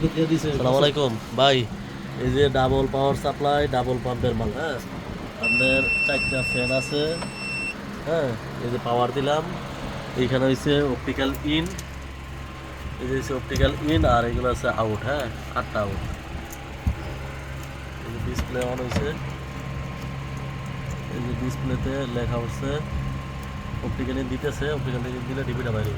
সালাম আলাইকুম। ভাই, এই যে ডাবল পাওয়ার সাপ্লাই ডাবল পাম্পের মাল হ্যাঁ? আপনার চারটা ফ্যান আছে হ্যাঁ? এই যে পাওয়ার দিলাম। এইখানে হচ্ছে অপটিক্যাল ইন এই যে হচ্ছে অপটিক্যাল ইন আর এগুলো আছে আউট হ্যাঁ? আটটা আউট এই যে ডিসপ্লে অন হয়েছে এই যে ডিসপ্লেতে লেখা হচ্ছে অপটিক্যাল ইন দিতেছে অপটিক্যাল ইন দিলে ডিবিটা বাইরে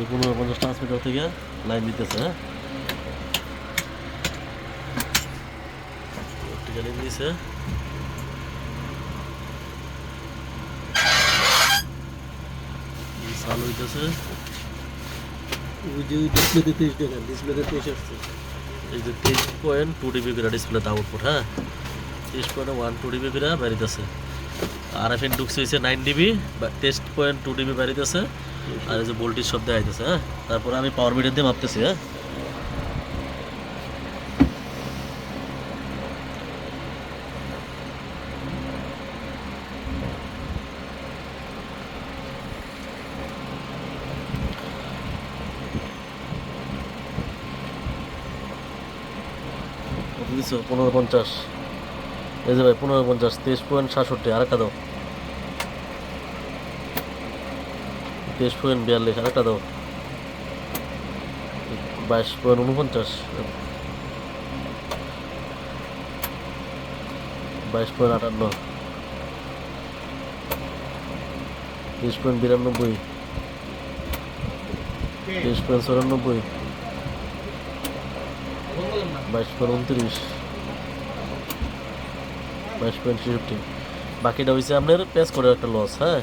যে পনেরো পঞ্চাশ ট্রান্সমিটার থেকে লাইন দিতেছে হ্যাঁ? অপটিক্যাল ইন দিছে এই চালু হইতেছে। ওই যে ডিসপ্লেতে তেইশ টাকা ডিসপ্লেতে তেইশ আসছে। এই যে তেইশ পয়েন্ট টু ডিবি করে ডিসপ্লেতে আউটপুট হ্যাঁ? তেইশ পয়েন্ট ওয়ান টু ডিবি করে বেরিতেছে। আর এফ এন ঢুকছে হচ্ছে নাইন ডিবি তেইশ পয়েন্ট টু ডিবি বেরিতেছে। আর এই যে ভোল্টেজ শব্দ আইতেছে হ্যাঁ? তারপরে আমি পাওয়ার মিটার দিয়ে মাপতেছি হ্যাঁ? পনেরো পঞ্চাশ। এই যে ভাই, পনেরো পঞ্চাশ, তেইশ পয়েন্ট সাতষট্টি আরেকটা দাও। তেইশ পয়েন্ট বিয়াল্লিশ আরেকটা দাও। বাইশ পয়েন্ট উনপঞ্চাশ বাইশ পয়েন্ট আটান্ন। তেইশ পয়েন্ট বিরানব্বই। তেইশ পয়েন্ট চুরানব্বই। বাইশ পয়েন্ট উনত্রিশ বাইশ পয়েন্ট ছেষট্টি। বাকিটা হয়েছে আপনার পেস করে একটা লস হ্যাঁ?